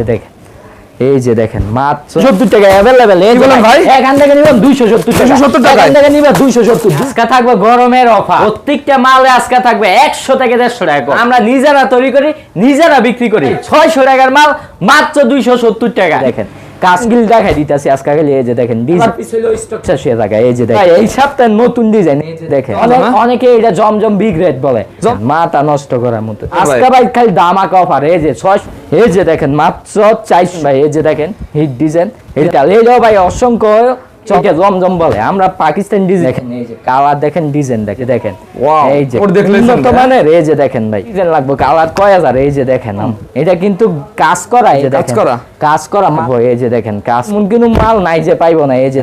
যে দেখেন এই যে দেখেন মাত্র সত্তর টাকা অ্যাভেলেবেল এই বলেন ভাই? এখান থেকে নিবেন দুইশো সত্তর টাকা। 270 টাকায়? এখান থেকে নিবেন দুইশো সত্তর। আজকে থাকবে গরমের অফার। প্রত্যেকটা মালে আজকে থাকবে একশো থেকে দেড়শো টাকা আমরা নিজেরা তৈরি করি নিজেরা বিক্রি করি। ছয়শো টাকার মাল মাত্র দুইশো সত্তর টাকা দেখেন কাজগুলি দেখাই দিতেছি আজকে এই যে দেখেন টাকা এই যে দেখেন। এই সপ্তাহে নতুন ডিজাইন এই যে দেখেন। অনেক এটা জমজম বিগ রেট বলে। মাথা নষ্ট করার মতো। আজকে ভাই। খালি দামাক অফার এই যে ছয় এই যে দেখেন মাত্র চাইশ ভাই এই যে দেখেন হিট ডিজাইন এটা এইটাও ভাই অসংখ্য চকে জমজম বলে। আমরা পাকিস্তান ডিজাইন। দেখেন এই যে কালার দেখেন ডিজাইন দেখে দেখেন। Wow, এই যে ওর দেখলেন উন্নত মানে এই যে দেখেন ভাই। ডিজাইন লাগবে কালার কয় হাজার? এই যে দেখেন এটা কিন্তু কাজ করা এই যে কাজ করা? কাজ করা এই যে দেখেন কাজ কোন কিন্তু মাল নাই যে পাইবো না এই যে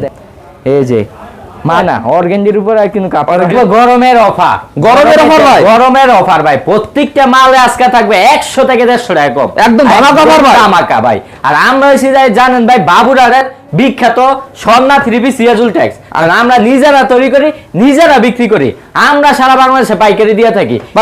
এই যে মানা অর্গেন্ডির উপর কিন্তু কাপড় গরমের অফার। গরমের offer ভাই? গরমের অফার ভাই। প্রত্যেকটা মালে আজকে থাকবে একশো থেকে দেড়শো টাকা কম। একদম ধামাকা offer ভাই। ধামাকা ভাই। আর আমরা হচ্ছে যাই জানেন ভাই বাবুরারের বিখ্যাত স্বর্ণা সিরাজুল ট্যাক্স। আর আমরা নিজেরা তৈরি করি নিজেরা বিক্রি করি। আমরা সারা বাংলাদেশে পাইকারি দিয়ে থাকি। বা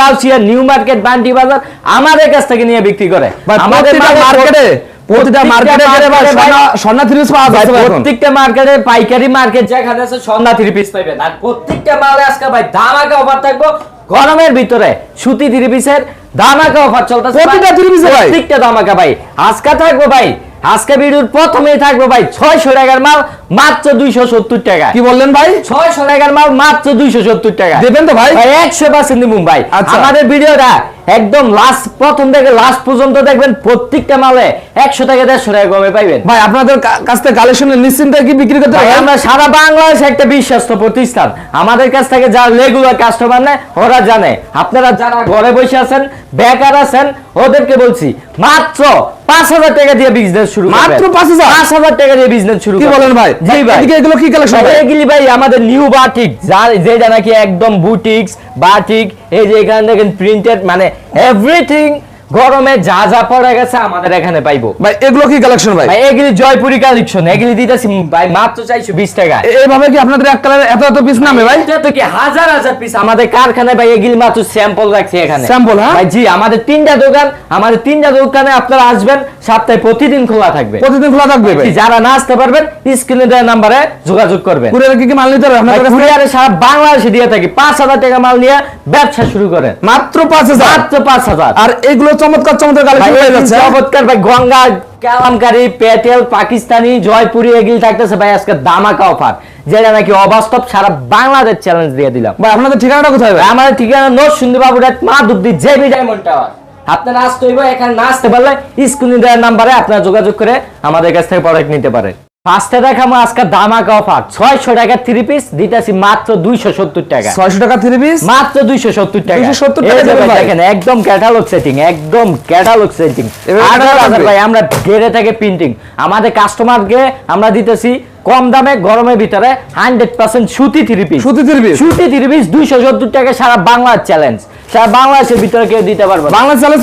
গাউসিয়া নিউ মার্কেট বান্টি বাজার আমাদের কাছ থেকে নিয়ে বিক্রি করে। আমাদের মার্কেটে প্রতিটা মার্কেটে গেলে ভাই মার্কেটে ভাই- সোনা সোনা থ্রি পিস পাওয়া ভাই, যাচ্ছে ভাই এখন। প্রত্যেকটা মার্কেটে পাইকারি মার্কেট যেখানে আছে সন্ধ্যা থ্রি পিস পাইবেন আর প্রত্যেকটা মালে আজকে ভাই ধামাকা অফার থাকব গরমের ভিতরে সুতি থ্রি পিসের দামাকা অফার চলতেছে প্রতিটা? প্রত্যেকটা ধামাকা ভাই আজকে থাকব ভাই আজকে ভিডিওর প্রথমেই থাকব ভাই ছয়শো টাকার মাল মাত্র দুইশো সত্তর টাকা। কি বললেন ভাই? ছয়শো টাকার মাল মাত্র দুইশো সত্তর টাকা। দেবেন তো ভাই? একশো পার্সেন্ট ভাই আচ্ছা। আমাদের ভিডিওটা একদম লাস্ট প্রথম থেকে লাস্ট পর্যন্ত দেখবেন প্রত্যেকটা মালে একশো থেকে দেড়শো টাকা কমে পাইবেন। ভাই আপনাদের কাছ থেকে কালেকশনের নিশ্চিন্তে কি বিক্রি করতে আমরা সারা বাংলাদেশে একটা বিশ্বস্ত প্রতিষ্ঠান। আমাদের কাছ থেকে যারা রেগুলার কাস্টমার নেয় ওরা জানে। আপনারা যারা ঘরে বসে আছেন বেকার আছেন ওদেরকে বলছি মাত্র পাঁচ হাজার টাকা দিয়ে বিজনেস শুরু। মাত্র 5,000? পাঁচ হাজার টাকা দিয়ে বিজনেস শুরু কি বলেন ভাই? জি ভাই এগুলো কি কালেকশন ভাই, ভাই? এগুলি ভাই আমাদের নিউ বাটিক যার যেটা নাকি একদম বুটিক্স বাটিক এই যে এখানে দেখেন প্রিন্টেড মানে এভরিথিং গরমে যা যা পড়ে গেছে আমাদের এখানে পাইবো। ভাই এগুলো কি কালেকশন ভাই? ভাই এগুলি জয়পুরি কালেকশন এগুলি দিতেছি ভাই মাত্র চাইছো বিশ টাকা। এইভাবে কি আপনাদের এক কালার এত এত পিস নামে ভাই? এটা তো কি হাজার হাজার পিস আমাদের কারখানায় ভাই এগুলি মাত্র স্যাম্পল রাখছি এখানে। Sample, হ্যাঁ? ভাই জি আমাদের তিনটা দোকান আমাদের তিনটা দোকানে আপনারা আসবেন সপ্তাহে প্রতিদিন খোলা থাকবে। প্রতিদিন খোলা থাকবে ভাই যারা না আসতে পারবেন স্ক্রিনে দেওয়া নাম্বারে যোগাযোগ করবেন। কুরিয়ারে কি কি মাল নিতে হবে আপনাদের কুরিয়ারে সারা বাংলাদেশে দিয়ে থাকি পাঁচ হাজার টাকা মাল নিয়ে ব্যবসা শুরু করেন। মাত্র পাঁচ হাজার? মাত্র পাঁচ হাজার। আর এগুলো চমৎকার চমৎকার ভাই, কালেকশন যাচ্ছে চমৎকার ভাই গঙ্গা কালামকারী পেটেল পাকিস্তানি জয়পুরি এগুলি থাকতেছে ভাই আজকে দামাকা অফার যেটা নাকি অবাস্তব সারা বাংলাদেশ চ্যালেঞ্জ দিয়ে দিলাম। ভাই আপনাদের ঠিকানাটা কোথায় ভাই? আমাদের ঠিকানা নোট সুন্দর বাবু মা দুব্দি জেবি ডায়মন্ড টাওয়ার আপনারা আসতে হইব এখানে না আসতে পারলে স্ক্রিনে দেওয়ার নাম্বারে আপনারা যোগাযোগ করে আমাদের কাছ থেকে প্রোডাক্ট নিতে পারেন। ফার্স্টে দেখাবো আজকে দামাকা অফার ছয়শো টাকা থ্রি পিস দিতেছি মাত্র দুইশো সত্তর টাকা। ছয়শো টাকা থ্রি পিস মাত্র দুইশো সত্তর টাকা। 270 টাকা এই যে দেবেন ভাই ভাই। দেখেন একদম ক্যাটালগ সেটিং একদম ক্যাটালগ সেটিং আঠারো হাজার ভাই আমরা ঘেরে থেকে প্রিন্টিং আমাদের কাস্টমারকে আমরা দিতেছি কম দামে গরমের ভিতরে হান্ড্রেড পার্সেন্ট সুতি থ্রি পিস সুতি থ্রি পিস সুতি থ্রি পিস দুইশো সত্তর টাকা সারা বাংলার চ্যালেঞ্জ সারা বাংলাদেশের ভিতরে কেউ দিতে পারবে। বাংলা চ্যালেঞ্জ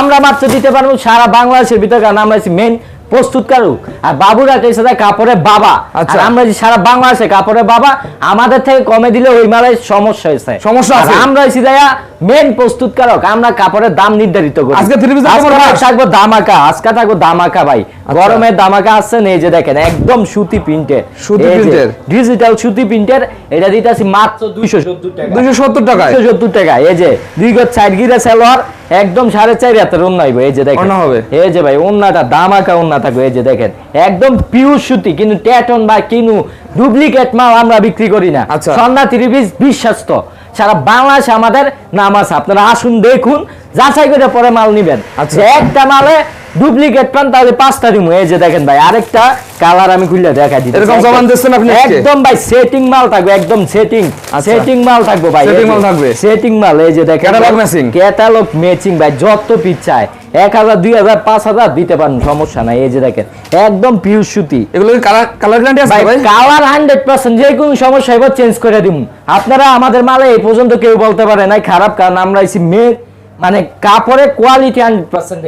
আমরা মাত্র দিতে পারব সারা বাংলাদেশের ভিতরে কারণ আমরা মেন প্রস্তুতকারক আর বাবুরা কে সাথে কাপড়ের বাবা আচ্ছা। আর আমরা যে সারা বাংলাদেশে কাপড়ের বাবা আমাদের থেকে কমে দিলে ওই মালের সমস্যা হয়েছে সমস্যা আছে। আমরা মেন প্রস্তুতকারক আমরা কাপড়ের দাম নির্ধারিত করি আজকে এর ভাই? থাকব দামাকা আজকে থাকব দামাকা ভাই আচ্ছা। গরমের দামাকা আসছেন এই যে দেখেন একদম সুতি প্রিন্টের সুতি প্রিন্টের। ডিজিটাল সুতি প্রিন্টের এটা দিতেছি মাত্র দুইশো সত্তর টাকা দুইশো সত্তর টাকায় একশো সত্তর টাকা এই যে দুই গজ সাইড গিরে সেলোয়ার একদম সাড়ে চার হাতের ওন্না হইবো এই যে দেখেন হবে। এই যে ভাই ওন্নাটা দামাকা ওন্না থাকবে এই যে দেখেন একদম পিওর সুতি কিন্তু টেটন বা কিনু ডুপ্লিকেট মাল আমরা বিক্রি করি না আচ্ছা। সন্না ত্রিবিশ বিশ্বাস্ত সারা বাংলাদেশে আমাদের নামাজ আপনারা আসুন দেখুন। যাচাই করে পরে মাল নিবেন। আচ্ছা। একটা মালে ডুপ্লিকেট পান তাহলে পাঁচটা দিমু। এই যে দেখেন ভাই আরেকটা কালার আমি খুলে দেখা দিচ্ছি। এরকম জবান দিচ্ছেন আপনি একদম ভাই সেটিং মাল থাকবে একদম সেটিং আচ্ছা। সেটিং মাল থাকবে ভাই যে, মাল থাকবে। সেটিং মাল এই যে দেখেন Catalog matching? ক্যাটালগ ম্যাচিং ভাই যত পিস চায় এক হাজার দুই হাজার পাঁচ হাজার দিতে পারেন সমস্যা নাই এই যে দেখেন। একদম পিওর সুতি। এগুলো কালার কালার গ্যারান্টি আছে ভাই ভাই? কালার হান্ড্রেড পার্সেন্ট যে কোনো সমস্যা এবার চেঞ্জ করে দিন আপনারা আমাদের মালে এই পর্যন্ত কেউ বলতে পারে নাই খারাপ কারণ আমরা এসি মেয়ে মানে কাপড়ের কোয়ালিটি হান্ড্রেড পার্সেন্ট।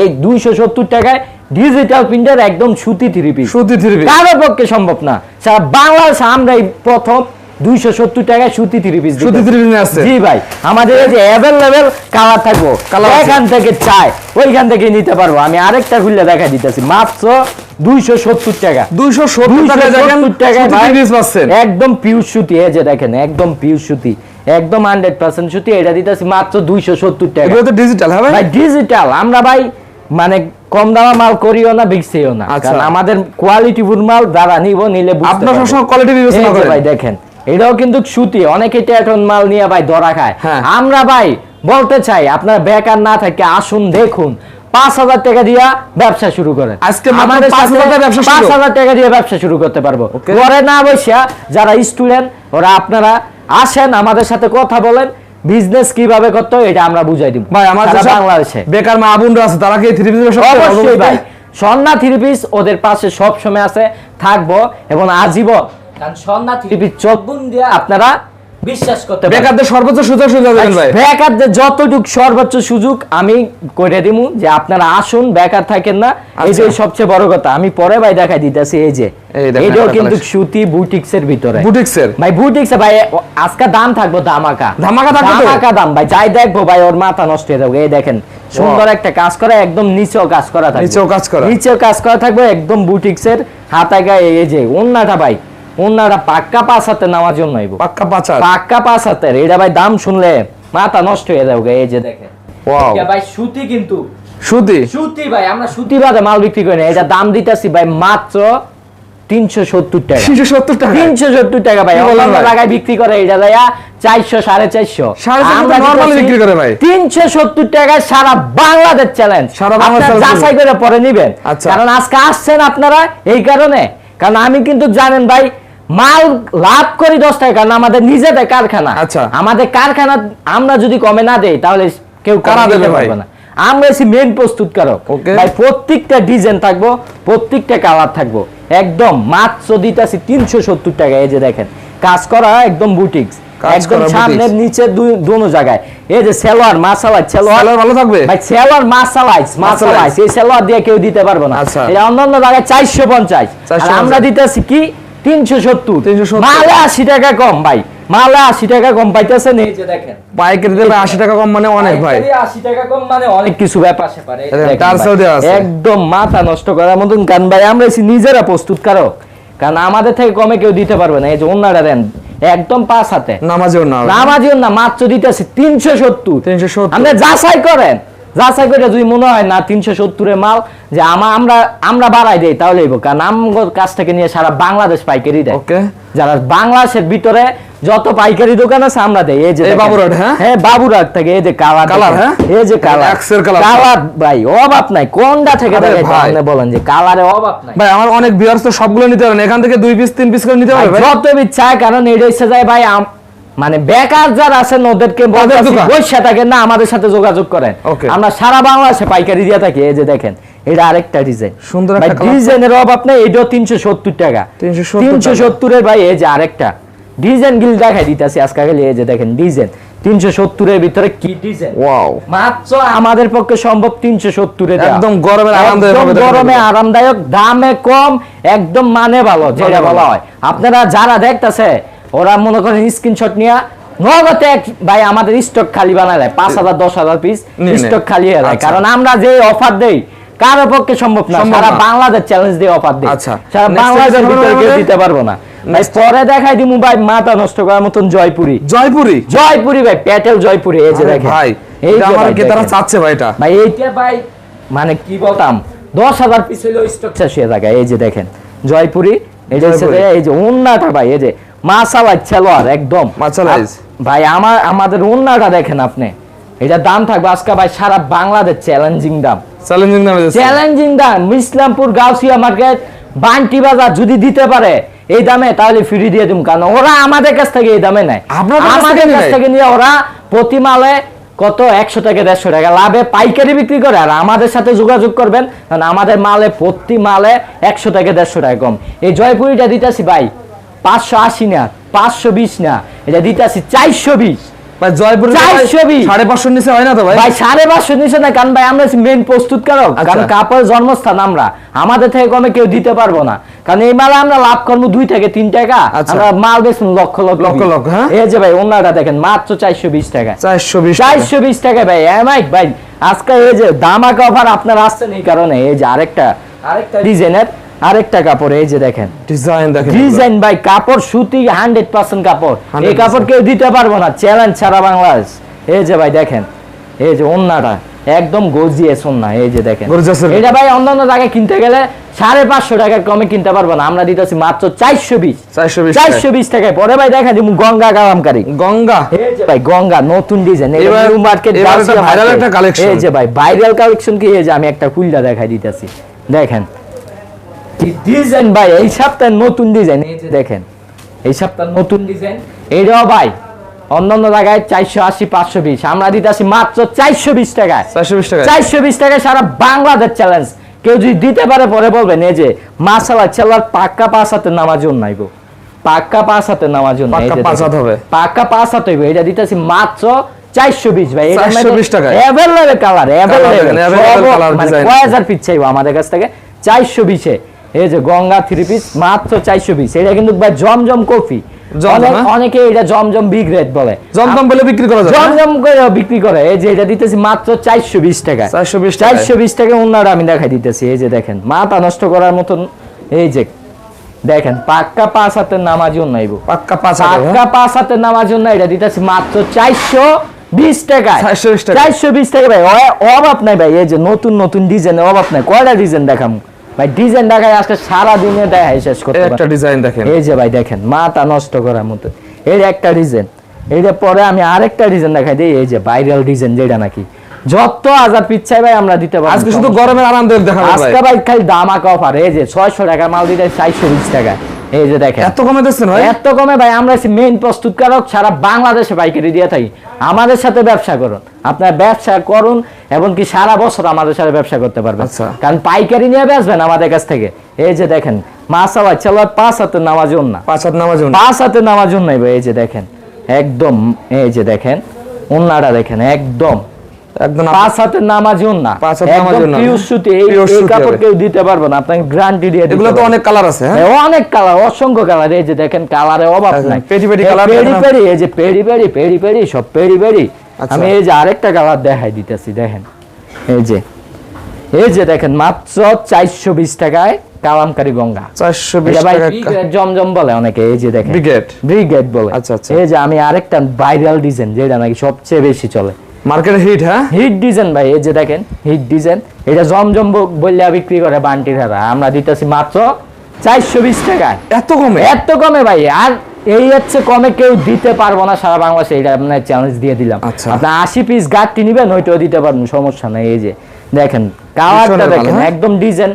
এই দুইশো সত্তর টাকায় ডিজিটাল প্রিন্টার একদম সুতি থ্রি পিস সুতি থ্রি পিস কারও পক্ষে সম্ভব না। সারা বাংলাদেশে আমরা এই প্রথম দুইশো সত্তর টাকায় সুতি থ্রি পিস সুতি থ্রি পিস আছে। জি ভাই আমাদের এই যে অ্যাভেলেবেল কালার থাকব এখান থেকে চাই ওইখান থেকে নিতে পারব। আমি আরেকটা খুললে দেখা দিতেছি মাত্র দুইশো সত্তর টাকা। দুইশো সত্তর টাকা দেখেন 270 টাকায় সুতি ভাই, থ্রি পিস পাচ্ছেন। একদম পিউর সুতি এই যে দেখেন একদম পিউর সুতি। একদম হান্ড্রেড পার্সেন্ট সুতি এটা দিতেছি মাত্র দুইশো সত্তর টাকা। এগুলো তো ডিজিটাল হ্যাঁ ভাই? ডিজিটাল আমরা ভাই মানে কম দামা মাল করিও না বিকছিও না। আচ্ছা। কারণ আমাদের কোয়ালিটি ফুল মাল যারা নিব নিলে আপনার সবসময় কোয়ালিটি বিবেচনা করেন। ভাই দেখেন এটাও কিন্তু সুতি অনেকে টেটন মাল নিয়ে ভাই ধরা খায়। হ্যাঁ। আমরা ভাই বলতে চাই আপনার বেকার না থাকে আসুন দেখুন পাঁচ হাজার টাকা দিয়া ব্যবসা শুরু করেন। আজকে মাত্র 5,000 টাকায় ব্যবসা শুরু। পাঁচ হাজার টাকা দিয়ে ব্যবসা শুরু করতে পারব. ঘরে না বসিয়া যারা স্টুডেন্ট ওরা আপনারা আসেন আমাদের সাথে কথা বলেন বিজনেস কীভাবে করতে হয় এটা আমরা বুঝাই দিব। ভাই আমাদের বাংলাদেশে। বেকার মা আবুন আছে তারা কি থ্রি পিস অবশ্যই ভাই। সন্ধ্যা থ্রি পিস ওদের পাশে সব সময় আছে থাকব এবং আজীবন কারণ সন্ধ্যা থ্রি পিস চব্বুন দিয়ে আপনারা বিশ্বাস করতে বেকারদের সর্বোচ্চ সুযোগ সুবিধা দেবেন ভাই। বেকারদের যতটুক সর্বোচ্চ সুযোগ আমি করে দিমু যে আপনারা আসুন বেকার থাকেন না। এই যে আচ্ছা। সবচেয়ে বড় কথা আমি পরে ভাই দেখাই দিতেছি এই যে। এটাও কিন্তু সুতি ভিতরে। বুটিক্সের? ভাই বুটিক্স ভাই আজকে দাম থাকব ধামাকা। ধামাকা থাকবে ধামাকা দাম ভাই যাই দেখব ভাই ওর মাথা নষ্ট হয়ে যাবে। এই দেখেন সুন্দর একটা কাজ করা একদম নিচেও কাজ করা থাকবে। নিচেও কাজ করা। নিচেও কাজ করা থাকবে একদম বুটিক্স এর হাতায় গায়ে এই যে ওন্নাটা ভাই। ওন্নাটা পাক্কা পাঁচ হাতে নেওয়ার জন্য আইবো। পাক্কা পাক্কা পাঁচ হাতের এটা ভাই দাম শুনলে মাথা নষ্ট হয়ে যাবে এই যে দেখেন. এটা ভাই সুতি কিন্তু। সুতি? সুতি ভাই আমরা সুতি বাদে মাল বিক্রি করি না। এটা দাম দিতেছি ভাই মাত্র তিনশো সত্তর টাকা। তিনশো সত্তর টাকা? তিনশো সত্তর টাকা ভাই। অন্যান্য জায়গায় বিক্রি করে এটা দেয়া চারশো সাড়ে চারশো। বিক্রি করে ভাই। তিনশো সত্তর টাকায় সারা বাংলাদেশ চ্যালেঞ্জ সারা বাংলাদেশ যাচাই করে পরে নিবেন। আচ্ছা। কারণ আজকে আসছেন আপনারা এই কারণে। কারণ আমি কিন্তু জানেন ভাই মাল লাভ করি দশ টাকা কারণ আমাদের নিজেদের কারখানা। আচ্ছা। আমাদের কারখানা আমরা যদি কমে না দেই তাহলে কেউ কারা দেবে পারবে না। আমরা এসি মেন প্রস্তুতকারক. ভাই প্রত্যেকটা ডিজাইন থাকব প্রত্যেকটা কালার থাকব। একদম মাত্র দিতেছি তিনশো সত্তর টাকা এই যে দেখেন। কাজ করা একদম বুটিক্স একদম সামনের নিচে দুই দোনো জায়গায়। এই যে সেলোয়ার মাসালাই সেলোয়ার। ভালো থাকবে? ভাই সেলোয়ার মাসালাইজ মাসালাইজ এই সেলোয়ার দিয়ে কেউ দিতে পারবে না। আচ্ছা। এটা অন্যান্য জায়গায় চারশো পঞ্চাশ। আর 450 আমরা দিতেছি কি? তিনশো সত্তর। 370 মালে আশি টাকা কম ভাই। মালে আশি টাকা কম পাইতেছেন এই যে দেখেন। পাইকারি দেবে আশি টাকা কম মানে অনেক ভাই। 80 টাকা কম মানে অনেক কিছু ব্যাপার। একদম মাথা নষ্ট করার মতন কারণ ভাই। আমরা এসে নিজেরা প্রস্তুত কারও কারণ আমাদের থেকে কমে কেউ দিতে পারবে না। এই যে অন্যরা দেন একদম পাঁচ হাতে। নামাজেও না। নামাজিও না মাত্র দিতেছি তিনশো সত্তর। 370 আপনি যাচাই করেন। যাচাই করে যদি মনে হয় না তিনশো সত্তরের মাল যে আমরা আমরা বাড়াই দেই তাহলে কারণ আমগর কাছ থেকে নিয়ে সারা বাংলাদেশ পাইকারি দেয়। যারা বাংলাদেশের ভিতরে যত পাইকারি দোকান আছে আমরা দেই। এই যে। বাবুরহাট, হ্যাঁ? হ্যাঁ বাবুরাট থেকে এই যে কালার কালার, হ্যাঁ? এই যে কালার। এক্সের কালার। কালার ভাই অভাব নাই। কোনটা থেকে আপনি বলেন যে কালারে অভাব নাই? ভাই আমার অনেক ভিউয়ার্স তো সবগুলো নিতে পারেন। এখান থেকে দুই পিস তিন পিস করে নিতে পারবে? যত ইচ্ছা কারণ এটা ইচ্ছা যায় ভাই মানে বেকার যারা আছেন ওদেরকে থাকেন না আমাদের সাথে যোগাযোগ করেন। আমরা সারা বাংলাদেশে পাইকারি দিয়ে থাকি এই যে দেখেন এটা আরেকটা ডিজাইন সুন্দর। ডিজাইনের অভাব নেই এটাও তিনশো সত্তর টাকা। তিনশো। সত্তরের ভাই এই যে আরেকটা। ডিজাইন গিল দেখাই দিতেছি আজকে এই যে দেখেন ডিজাইন তিনশো সত্তরের ভিতরে কি ডিজাইন ওয়াও মাত্র আমাদের পক্ষে সম্ভব তিনশো সত্তরে একদম আরামদায়ক গরমে এগুলো। আরামদায়ক দামে কম একদম মানে ভালো যেটা মানে বলা হয়। আপনারা যারা দেখতেছে ওরা মনে করেন স্ক্রিনশট নিয়ে নগদে ভাই আমাদের স্টক খালি বানালে পাঁচ হাজার দশ হাজার পিস স্টক খালি হয়ে যায়। আচ্ছা। কারণ আমরা যে অফার দেই কারও পক্ষে সম্ভব না সারা বাংলাদেশ চ্যালেঞ্জ দিয়ে অফার দেই। আচ্ছা। সারা বাংলাদেশের ভিতরে কেউ দিতে পারব না। ভাই পরে দেখাই দিমু ভাই মাথা নষ্ট করার মতন জয়পুরি। জয়পুরি? জয়পুরি ভাই প্যাটেল জয়পুরি এই যে দেখেন। ভাই এই আমার তারা চাচ্ছে ভাই এটা। ভাই এইটা ভাই মানে কি বলতাম দশ হাজার পিস হইল স্টক শেষ হয়ে থাকে এই যে দেখেন। জয়পুরি জয়পুরি। যে এই যে উন্নাটা ভাই এই যে মাসালাই ছেলোয়ার একদম। মাসালাইজ। ভাই আমার আমাদের উন্নাটা দেখেন আপনি। এটা দাম থাকবে আজকে ভাই সারা বাংলাদেশ চ্যালেঞ্জিং দাম। চ্যালেঞ্জিং যাচ্ছে। চ্যালেঞ্জিং দাম। ইসলামপুর গাউসিয়া মার্কেট বান্টি বাজার যদি দিতে পারে এই দামে তাহলে ফ্রি দিয়ে দিম। কারণ ওরা আমাদের কাছ থেকে এই দামে নেয়। আমাদের কাছ থেকে নিয়ে ওরা প্রতি মালে কত? একশো থেকে দেড়শো টাকা। লাভে পাইকারি বিক্রি করে। আর আমাদের সাথে যোগাযোগ করবেন। কারণ আমাদের মালে প্রতি মালে একশো থেকে দেড়শো টাকা কম। এই জয়পুরিটা দিতেছি ভাই। পাঁচশো আশি না পাঁচশো বিশ না এটা দিতেছি চারশো বিশ। ভাই জয়পুরে তো ভাই 420 সাড়ে পাঁচশোর নিচে না তো ভাই? ভাই সাড়ে পাঁচশো নিচে না কারণ ভাই আমরা প্রস্তুতকারক। কারণ কাপড়ের জন্মস্থান আমরা। আমাদের থেকে কমে কেউ দিতে পারব না। কারণ এই মালে আমরা লাভ করব দুই থেকে তিন টাকা। আমরা মাল বেচুন লক্ষ লক্ষ লক্ষ? এই যে ভাই অন্যটা দেখেন মাত্র চারশো বিশ টাকা। চারশো বিশ চারশো বিশ টাকা ভাই এমাইক ভাই আজকে এই যে দামাকা অফার আপনার আসছেন এই কারণে এই যে আরেকটা আরেকটা ডিজাইনের আরেকটা কাপড় এই যে দেখেন। ডিজাইন দেখেন ডিজাইন ভাই কাপড় সুতি হান্ড্রেড পার্সেন্ট কাপড়। এই কাপড় কেউ দিতে পারব না চ্যালেঞ্জ ছাড়া বাংলাদেশ। এই যে ভাই দেখেন এই যে অন্যটা একদম গজিয়ে না এই যে দেখেন। এটা ভাই অন্যান্য জায়গায় কিনতে গেলে সাড়ে পাঁচশো টাকার কমে কিনতে পারব না আমরা দিতেছি মাত্র চারশো বিশ। চারশো বিশ টাকায়। পরে ভাই দেখা যাব গঙ্গা কালামকারী। গঙ্গা? এই যে ভাই গঙ্গা নতুন ডিজাইন মার্কেট এই যে ভাই ভাইরাল কালেকশন কি? এই যে আমি একটা কুইল্লা দেখাই দিতেছি। দেখেন ডিজাইন ভাই এই সপ্তাহে নতুন ডিজাইন এই যে দেখেন এই সপ্তাহে নতুন ডিজাইন এইটাও ভাই অন্যান্য জায়গায় চারশো আশি পাঁচশো বিশ আমরা দিতেছি মাত্র চারশো বিশ টাকায়। চারশো বিশ টাকা চারশো বিশ টাকায় সারা বাংলাদেশ চ্যালেঞ্জ কেউ যদি দিতে পারে পরে বলবেন এই যে মাসালা ছেলার পাক্কা পাঁচ হাতে নামাজ নাইব পাক্কা পাঁচ হাতে নামাজ পাক্কা পাঁচ হাত হবে। পাক্কা পাঁচ হাত হইব এটা দিতেছি মাত্র চারশো বিশ ভাই 420 টাকায়। Colour design। কয় হাজার পিস চাইব আমাদের কাছ থেকে? চারশো বিশে। এই যে গঙ্গা থ্রি পিস মাত্র চারশো বিশ এটা কিন্তু ভাই জমজম কফি। অনেক- হ্যাঁ? অনেকে এটা জমজম বিগ রেট বলে। জমজম বলে বিক্রি করা যাবে জমজম করে বিক্রি করে। এই যে এটা দিতেছি মাত্র চারশো বিশ টাকা 420 টাকায়। চারশো বিশ টাকা অন্যরা আমি দেখাই দিতেছি। এই যে দেখেন মাথা নষ্ট করার মতন এই যে দেখেন পাক্কা পাঁচ হাতের নামাজও নাইব পাক্কা পাঁচ হাজার পাক্কা পাঁচ হাতের নামাজও না এটা দিতেছি মাত্র চারশো বিশ টাকা 420 টাকা। চারশো বিশ টাকা ভাই। অভাব নাই ভাই। এই যে নতুন নতুন ডিজাইনের অভাব নাই। কয়টা ডিজাইন দেখাম? ভাই ডিজাইন দেখায় আজকে সারা দিনে দেখাই শেষ করতে এই একটা ডিজাইন দেখেন। এই যে ভাই দেখেন মাথা নষ্ট করার মতো। এর একটা ডিজাইন এইটা পরে আমি আরেকটা ডিজাইন দেখাই দিই এই যে ভাইরাল ডিজাইন যেটা নাকি। যত হাজার পিচ্ছাই ভাই আমরা দিতে পারব আজকে শুধু গরমের আরামদায়ক দেখাবো আজকে ভাই। খালি দামাকা অফার। এই যে ছয়শো টাকা মাল দিতে চারশো বিশ টাকা এই যে দেখেন। এত কমে দিচ্ছেন ভাই? এত কমে ভাই আমরা মেইন প্রস্তুতকারক সারা বাংলাদেশে পাইকারি দিয়ে থাকি। আমাদের সাথে ব্যবসা করুন। আপনার ব্যবসা করুন এবং কি সারা বছর আমাদের সাথে ব্যবসা করতে পারবেন। আচ্ছা। কারণ পাইকারি নিয়ে বেচবেন আমাদের কাছ থেকে। এই যে দেখেন মাসালা চালার পাঁচ হাতে নামাজ না। পাঁচ হাত নামাজ পাঁচ হাতে নামাজ নাই ভাই এই যে দেখেন। একদম এই যে দেখেন উন্নাটা দেখেন একদম। একদম পাঁচ হাতে নামাজ না। পাঁচ হাতে নামাজ একদম পিওর সুতি এই Pure এই সুতি কাপড় কেউ দিতে পারবে না আপনাকে গ্যারান্টি দিয়ে এগুলো তো অনেক কালার আছে হ্যাঁ? অনেক কালার অসংখ্য কালার এই যে দেখেন কালারে অভাব নাই। পেরি পেরি colour পেরি পেরি এই যে পেরি পেরি পেরি পেরি সব পেরি পেরি। আমি এই যে আরেকটা কালার দেখাই দিতেছি দেখেন। এই যে এই যে দেখেন মাত্র চারশো বিশ টাকায় কালামকারী গঙ্গা। চারশো বিশ জমজম বলে অনেকে এই যে দেখেন। ব্রিগেড? ব্রিগেড বলে। আচ্ছা, আচ্ছা। এই যে আমি আরেকটা ভাইরাল ডিজাইন যেটা নাকি সবচেয়ে বেশি চলে। মার্কেটে হিট হ্যাঁ হিট ডিজাইন ভাই এই যে দেখেন হিট ডিজাইন এটা জমজম বললে বিক্রি করে বান্টি ধারা আমরা দিতেছি মাত্র চারশো বিশ টাকায় এত কমে? এত কমে ভাই আর এই হচ্ছে কমে কেউ দিতে পারব না সারা বাংলাদেশে এটা আপনার চ্যালেঞ্জ দিয়ে দিলাম। আচ্ছা। আপনার আশি পিস গাঁটটি নিবেন ওইটাও দিতে পারবেন সমস্যা নাই এই যে দেখেন কালারটা দেখেন হ্যাঁ? একদম ডিজাইন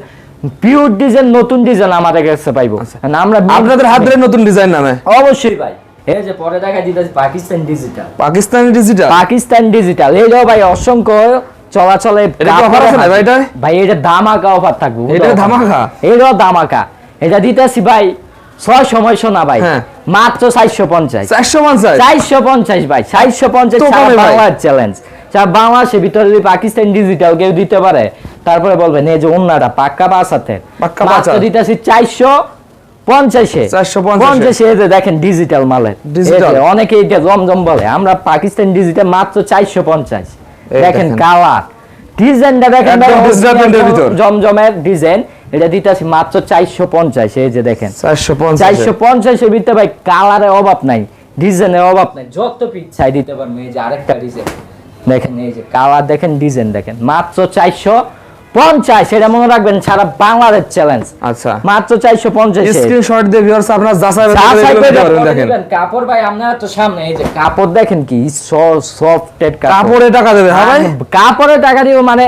পিওর ডিজাইন নতুন ডিজাইন আমাদের কাছে পাইবো। আমরা আপনাদের হাত ধরে নতুন ডিজাইন নামে? অবশ্যই ভাই। এই যে পরে দেখা দিতেছি Pakistan digital Pakistani digital Pakistan digital এইটাও ভাই অসংখ্য চলাচলে ভাই এটা ধামাকা অফার থাকবে এটা ধামাকা? ধামাকা। এটা দিতেছি ভাই ছয় সময় শোনা ভাই। হ্যাঁ। মাত্র চারশো পঞ্চাশ। চারশো পঞ্চাশ? চারশো পঞ্চাশ ভাই চারশো পঞ্চাশ। বাংলার চ্যালেঞ্জ বাংলাদেশের ভিতরে যদি পাকিস্তান ডিজিটাল কেউ দিতে পারে তারপরে বলবেন এই যে অন্যটা পাক্কা হাতে পাক্কা। দিতেছি চারশো পঞ্চাশে। পঞ্চাশে। এই যে দেখেন ডিজিটাল মালের। Digital। অনেকে এটা জমজম বলে। আমরা পাকিস্তান ডিজিটাল মাত্র চারশো পঞ্চাশ। এই দেখেন দেখেন। কালার ডিজাইনটা দেখেন ভাই, digital original print এর ভিতর। জমজমের ডিজাইন এটা দিতেছি মাত্র চারশো পঞ্চাশ এই যে দেখেন। চারশো পঞ্চাশের ভিতরে ভাই কালারের অভাব নাই ডিজাইনের অভাব নাই। যত পিস চাই দিতে পারব এই যে আরেকটা ডিজাইন দেখেন এই যে কালার দেখেন ডিজাইন দেখেন। মাত্র চারশো পঞ্চাশ মনে রাখবেন সারা বাংলাদেশ চ্যালেঞ্জ আচ্ছা। মাত্র চারশো পঞ্চাশ স্ক্রিনশট দিয়ে ভিউয়ার্স আপনারা যাচাই করে দেখেন। কাপড় ভাই আপনারা তো সামনে এই যে কাপড় দেখেন কি সফটেড কাপড়ে টাকা দেবে হ্যাঁ ভাই? কাপড়ে টাকা দিব মানে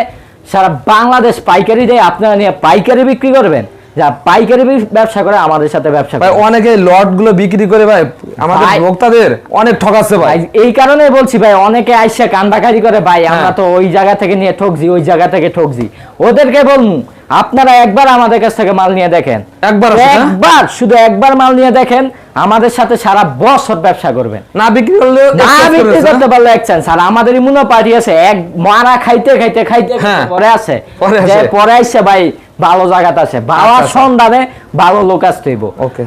সারা বাংলাদেশ পাইকারি দেয় আপনারা নিয়ে পাইকারি বিক্রি করবেন। যা পাইকারি ব্যবসা করে আমাদের সাথে ব্যবসা করে। অনেকে লটগুলো বিক্রি করে ভাই আমাদের ভোক্তাদের অনেক ঠকাচ্ছে ভাই। এই কারণে বলছি ভাই অনেকে আইসা কান্দাকারি করে ভাই আমরা তো ওই জায়গা থেকে নিয়ে ঠকছি ওই জায়গা থেকে ঠকছি। ওদেরকে বলুন আপনারা একবার আমাদের কাছ থেকে মাল নিয়ে দেখেন। একবার হ্যাঁ? একবার শুধু একবার মাল নিয়ে দেখেন আমাদের সাথে সারা বছর ব্যবসা করবেন। না বিক্রি করলে না বিক্রি করতে? পারলে এক চান্স আর আমাদের ইমুনো পার্টি আছে এক মারা খাইতে খাইতে খাইতে হ্যাঁ। পরে আছে। পরে আসছে ভাই ভালো জায়গাতে আছে। ভালো আচ্ছা, আচ্ছা। সন্ধানে ভালো লোক আসতে হইব.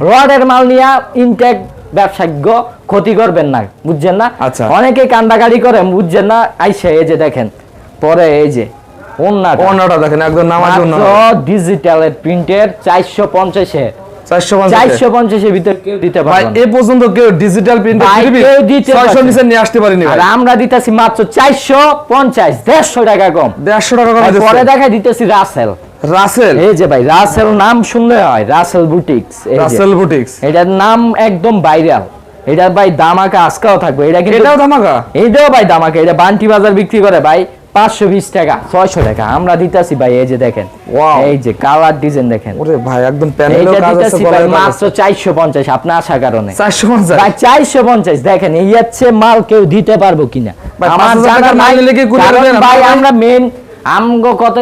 রডের মাল নিয়া ইনটেক ব্যবসাজ্ঞ ক্ষতি করবেন না বুঝছেন না? আচ্ছা। অনেকে কান্দাকারি করে বুঝছেন না? আইসে এই যে দেখেন পরে এই যে অন্যটা অন্যটা দেখেন একদম নামাজ অন্য ডিজিটালের প্রিন্টের চারশো পঞ্চাশে। চারশো পঞ্চাশ চারশো পঞ্চাশের ভিতরে কেউ দিতে ভাই পারবে না। পর্যন্ত কেউ ডিজিটাল প্রিন্ট কেউ দিতে ছয়শো পারছে না। নিচে নিয়ে আসতে পারিনি আর আমরা দিতেছি মাত্র চারশো পঞ্চাশ দেড়শো টাকা কম। দেড়শো টাকা ভাই, পরে দিচ্ছে। দিতেছি রাসেল রাসেল এই যে ভাই রাসেল নাম শুনলে হয় রাসেল বুটিক্স রাসেল বুটিক্স এটার নাম একদম ভাইরাল এটার ভাই দামাকা আজকাও থাকবে। এটা কিন্তু এটাও ধামাকা? এইটাও ভাই দামাকা এটা বান্টি বাজার বিক্রি করে ভাই। পাঁচশো বিশ টাকা ছয়শো টাকা। আমরা দিতেছি ভাই এই যে দেখেন. এই যে কালার ডিজাইন দেখেন। ওরে ভাই একদম মাত্র চারশো পঞ্চাশ আপনার আসার কারণে। চারশো পঞ্চাশ? ভাই চারশো পঞ্চাশ দেখেন এই হচ্ছে মাল কেউ দিতে পারব কিনা। আমার 5,000 জানা টাকার মাল নাই, নিলে কি কুড়ি কারণ দেবেন ভাই আমরা মেন আমগো কত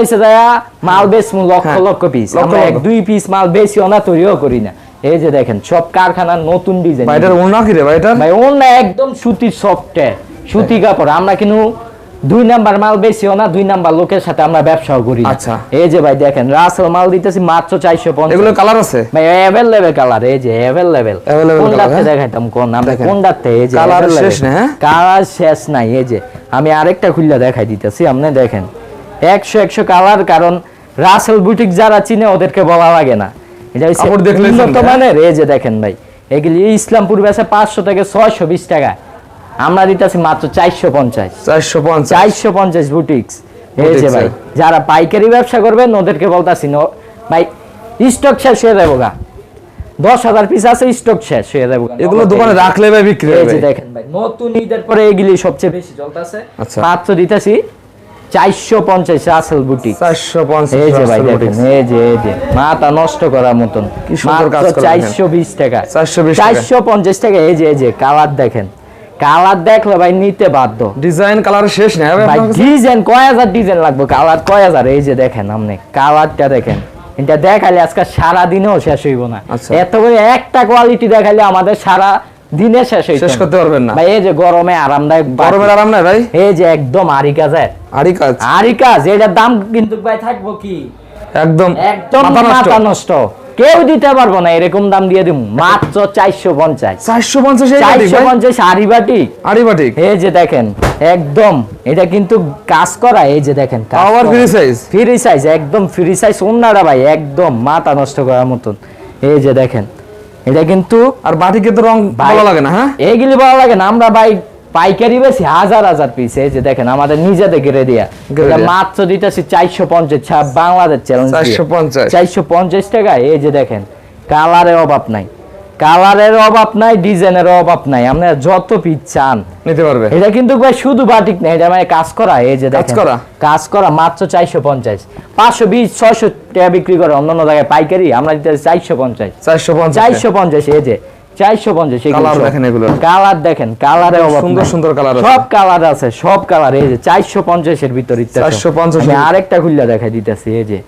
মাল বেচমু লক্ষ হ্যাঁ, লক্ষ পিস আমরা এক দুই পিস মাল বেশিও না তৈরিও করি না। এই যে দেখেন সব কারখানার নতুন ডিজাইন ভাই এটার অন্য কি রে ভাই এটার? ভাই অন্য একদম সুতির সফটে সুতি কাপড়। আমরা কিন্তু দুই নাম্বার মাল বেশিও না দুই নাম্বার লোকের সাথে আমরা ব্যবসাও করি আচ্ছা। এই যে ভাই দেখেন রাসেল মাল দিতেছি মাত্র চারশো পঞ্চাশ এগুলো কালার আছে ভাই অ্যাভেলেবেল কালার এই যে অ্যাভেলেবেল কোনটাতে হ্যাঁ? দেখাইতাম কোন আমরা দেখেন। কোনটাতে এই যে available। শেষ না, হ্যাঁ? কালার শেষ নাই এই যে আমি আরেকটা খুললা দেখাই দিতেছি আপনি দেখেন একশো একশো কালার কারণ রাসেল বুটিক যারা চিনে ওদেরকে বলা লাগে না এটা উন্নত হ্যাঁ? মানের এই যে দেখেন ভাই এগুলি ইসলামপুর বেচে পাঁচশো থেকে ছয়শো বিশ টাকা আমরা দিতেছি মাত্র চারশো পঞ্চাশ। চারশো পঞ্চাশ। চারশো পঞ্চাশ বুটিক্স Boutiques ভাই যারা পাইকারি ব্যবসা করবেন ওদেরকে বলতাছি ভাই স্টক শেষ হয়ে যাব গা। দশ হাজার পিস আছে স্টক শেষ হয়ে যাব এগুলো দোকানে রাখলে ভাই বিক্রি হবে। দেখেন ভাই নতুন ঈদের পরে এগুলি সবচেয়ে বেশি চলতেছে আচ্ছা। মাত্র দিতেছি চারশো পঞ্চাশ রাসেল বুটিক চারশো পঞ্চাশ এই যে ভাই দেখেন এই যে এই যে মাথা নষ্ট করার মতন। কি সুন্দর কাজ করা চারশো বিশ টাকা। 420 টাকা। চারশো পঞ্চাশ টাকা এই যে এই যে কালার দেখেন। কালার দেখলে ভাই নিতে বাধ্য। ডিজাইন কালার শেষ নেই। ভাই ডিজাইন কয় হাজার ডিজাইন লাগবে? কালার কয় হাজার? এই যে দেখেন আপনি কালারটা দেখেন। এটা দেখালে আজকে সারা দিনেও শেষ হইব না। আচ্ছা। এত করে একটা কোয়ালিটি দেখালে আমাদের সারা দিনে শেষ হইতো শেষ না। করতে পারবেন না। ভাই এই যে গরমে আরামদায়ক বাটি। গরমের আরাম নাই ভাই? এই যে একদম আরি কাজের। আরই কাজ। আরি কাজ এটার দাম কিন্তু ভাই থাকব কি? একদম একদম মাথা নষ্ট। কেউ দিতে পারব না এরকম দাম দিয়ে দিব মাত্র চারশো পঞ্চাশ। চারশো পঞ্চাশ চারশো পঞ্চাশ আরি বাটি এই যে দেখেন একদম এটা কিন্তু কাজ করা এই যে দেখেন power free size free size একদম ফ্রি সাইজ অন্যরা ভাই একদম মাথা নষ্ট করার মতন। এই যে দেখেন এটা কিন্তু আর বাটিকে তো রং ভালো লাগে না হ্যাঁ? এইগুলি ভালো লাগে না। আমরা ভাই পাইকারি বেশি হাজার হাজার পিস এই যে দেখেন আমাদের নিজেদের গেড়ে দিয়া। মাত্র দিতেছি চারশো পঞ্চাশ বাংলাদেশ চ্যালেঞ্জ চারশো পঞ্চাশ। টাকা এই যে দেখেন কালারের অভাব নাই। কালারের অভাব নাই ডিজাইনের অভাব নাই। আপনারা যত পিস চান নিতে পারবে। এটা কিন্তু ভাই শুধু বাটিক না এটা মানে কাজ করা এই যে দেখেন। করা? কাজ করা মাত্র চারশো পঞ্চাশ। পাঁচশো বিশ ছয়শো টাকা বিক্রি করে অন্যান্য জায়গায় পাইকারি আমরা দিতে চারশো পঞ্চাশ। চারশো পঞ্চাশ। চারশো পঞ্চাশ এই যে। চারশো পঞ্চাশ Colour দেখেন এগুলোর। কালার দেখেন কালারের সুন্দর সুন্দর colour সব কালার আছে সব কালার এই যে চারশো পঞ্চাশের ভিতর ইত্যাদি 450 আরেকটা খুললা দেখাই দিতেছি এই যে।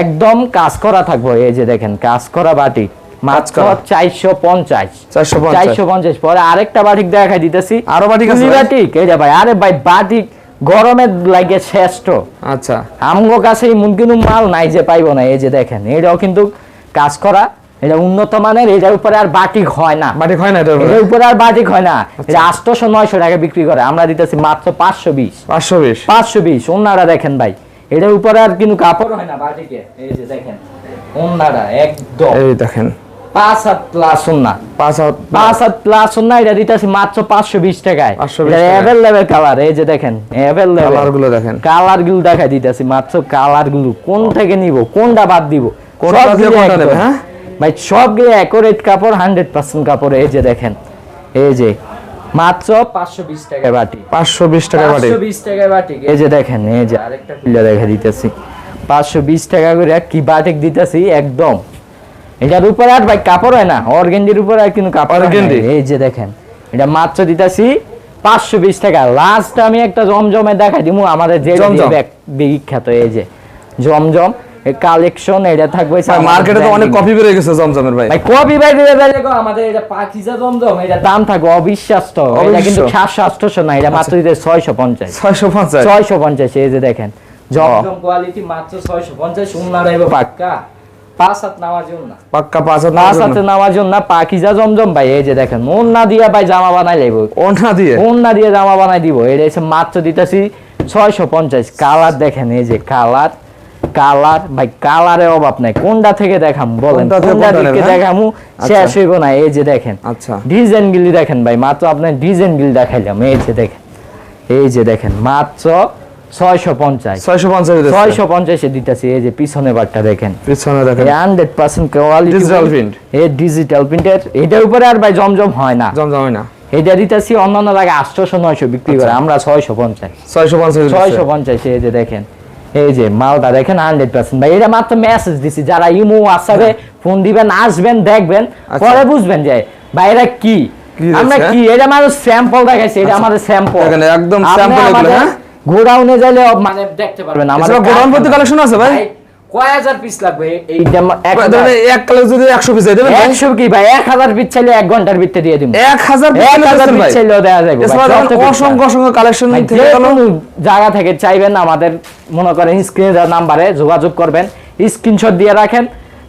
একদম কাজ করা থাকব এই যে দেখেন কাজ করা বাটি। মাত্র চারশো পঞ্চাশ। চারশো পঞ্চাশ। পরে আরেকটা বাটিক দেখাই দিতেছি। আরও বাটিক ভাই? বাটিক এই যে ভাই আরে ভাই বাটিক গরমের লাগে শ্রেষ্ঠ। আচ্ছা। আমগো কাছে কিন্তু মাল নাই যে পাইবো না এই যে দেখেন এটাও কিন্তু কাজ করা এটা উন্নত মানের এটার উপরে আর বাটিক হয় না। বাটিক হয় না এটার উপরে? আর বাটিক হয় না। এটা আটশোশো নয়শো টাকা বিক্রি করে আমরা দিতেছি মাত্র পাঁচশো বিশ। পাঁচশো বিশ? পাঁচশো বিশ অন্যরা দেখেন ভাই। এটার উপরে আর কিন্তু কাপড় হয় না বাটিকে। এই যে দেখেন অন্যরা একদম। এই দেখেন। পাঁচ হাত প্লাস পাঁচ হাত পাঁচ হাত প্লাস না এটা দিতেছি মাত্র পাঁচশো বিশ টাকায়। 520 টাকায়। অ্যাভেলেবেল কালার এই যে দেখেন অ্যাভেলেবেল কালারগুলো দেখেন। কালারগুলো দেখাই দিতেছি মাত্র কালারগুলো কোন থেকে নিব? কোনটা বাদ দিব? কোনটা দিয়ে কোনটা নেবে, হ্যাঁ? ভাই সবগুলো অ্যাকোরেট কাপড় হান্ড্রেড পার্সেন্ট কাপড় এই যে দেখেন এই যে মাত্র পাঁচশো বিশ টাকা বাটি। পাঁচশো বিশ টাকা বাটি। পাঁচশো বিশ টাকা বাটিক এই যে দেখেন এই যে আরেকটা খুলে দেখা দিতেছি। পাঁচশো বিশ টাকা করে কি বাটিক দিতেছি একদম। এটার উপরে আর ভাই কাপড় হয় না অর্গেন্ডির উপরে আর কিন্তু কাপড় এই যে দেখেন এটা মাত্র দিতেছি পাঁচশো বিশ টাকা। লাস্ট আমি একটা জমজমে দেখাই দিমু আমাদের যে জমজম? বিখ্যাত এই যে জমজম। কালেকশন এটা থাকবে আমাদের মার্কেটে তো অনেক কপি বেরিয়ে গেছে জমজমের ভাই। ভাই কপি ভাই ভাই দেখো আমাদের এটা পাকিজা জমজম এটা দাম থাকবে অবিশ্বাস্ত। এটা কিন্তু অবিশ্বাস্য। সাতশো আটশোশো না এটা মাত্র দিতে ছয়শো পঞ্চাশ। ছয়শো পঞ্চাশ। ছয়শো পঞ্চাশ এই যে দেখেন। জমজম কোয়ালিটি মাত্র ছয়শো পঞ্চাশ উন্না রাইব পাক্কা। পাঁচ হাত নেওয়ার জন্য পাক্কা পাঁচ হাজার পাঁচ হাতে নেওয়ার জন্য পাকিজা জমজম ভাই এই যে দেখেন ওন্না দিয়া ভাই জামা বানাই লাইব ওনা দিয়ে? ওন্না দিয়ে জামা বানাই দিব। এটা হচ্ছে মাত্র দিতেছি ছয়শো পঞ্চাশ। কালার দেখেন এই যে কালার। কালার ভাই কালারের অভাব নাই। কোনটা থেকে দেখাম বলেন? কোনটা থেকে হ্যাঁ? দেখামু? আচ্ছা। শেষ হইব না এই যে দেখেন। আচ্ছা। ডিজাইন গুলি দেখেন ভাই মাত্র আপনার ডিজাইন গুলি দেখাইলাম এই যে দেখেন। এই যে দেখেন মাত্র ছয়শো পঞ্চাশ। ছয়শো পঞ্চাশ ছয়শো পঞ্চাশে দিতেছি এই যে পিছনে বারটা দেখেন। পিছনে দেখেন। Hundred percent quality print। এই ডিজিটাল প্রিন্টের এটার উপরে আর ভাই জমজম হয় না। জমজম হয় না। এটা দিতেছি অন্যান্য জায়গায় আটশোশো নয়শো বিক্রি করে আমরা ছয়শো পঞ্চাশ। ছয়শো পঞ্চাশ ছয়শো পঞ্চাশ এই যে দেখেন এই যে মালটা দেখেন হান্ড্রেড পার্সেন্ট ভাই এটা মাত্র মেসেজ দিছি যারা ইমো হোয়াটসঅ্যাপে ফোন দিবেন আসবেন দেখবেন আচ্ছা। পরে বুঝবেন যে ভাইরা কি কি আমরা কি এটা আমাদের স্যাম্পল দেখাইছি এটা আচ্ছা। আমাদের স্যাম্পল একদম স্যাম্পল এগুলো, হ্যাঁ? গোডাউনে যাইলে মানে দেখতে পারবেন আমাদের গোডাউন প্রতি। কালেকশন আছে ভাই কয় হাজার পিস লাগবে? এইটা এক কালে যদি একশো পিস দেবেন একশো কি ভাই? এক হাজার পিস চাইলে এক ঘণ্টার ভিতরে দিয়ে দিব। এক হাজার piece এক হাজার দিচ্ছেন পিস চাইলেও দেওয়া যাবে ভাই, এছাড়া যত দেখেন piece অসংখ্য অসংখ্য কালেকশন ভাই, থেকে যে গেল কোনো জায়গা থেকে চাইবেন আমাদের মনে করেন স্ক্রিনে দেওয়া নাম্বারে যোগাযোগ করবেন স্ক্রিনশট দিয়ে রাখেন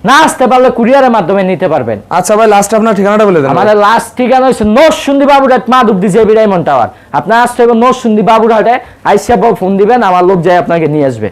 না আসতে পারলে কুরিয়ারের মাধ্যমে নিতে পারবেন। আচ্ছা ভাই লাস্ট আপনার ঠিকানাটা বলে দেন আমাদের লাস্ট ঠিকানা হচ্ছে Narsundi Baburhat Madhabdi JB diamond tower আপনার আসতে হবে নরসুন্দি বাবুরহাটে আইসা ফোন দিবেন আমার লোক যায় আপনাকে নিয়ে আসবে।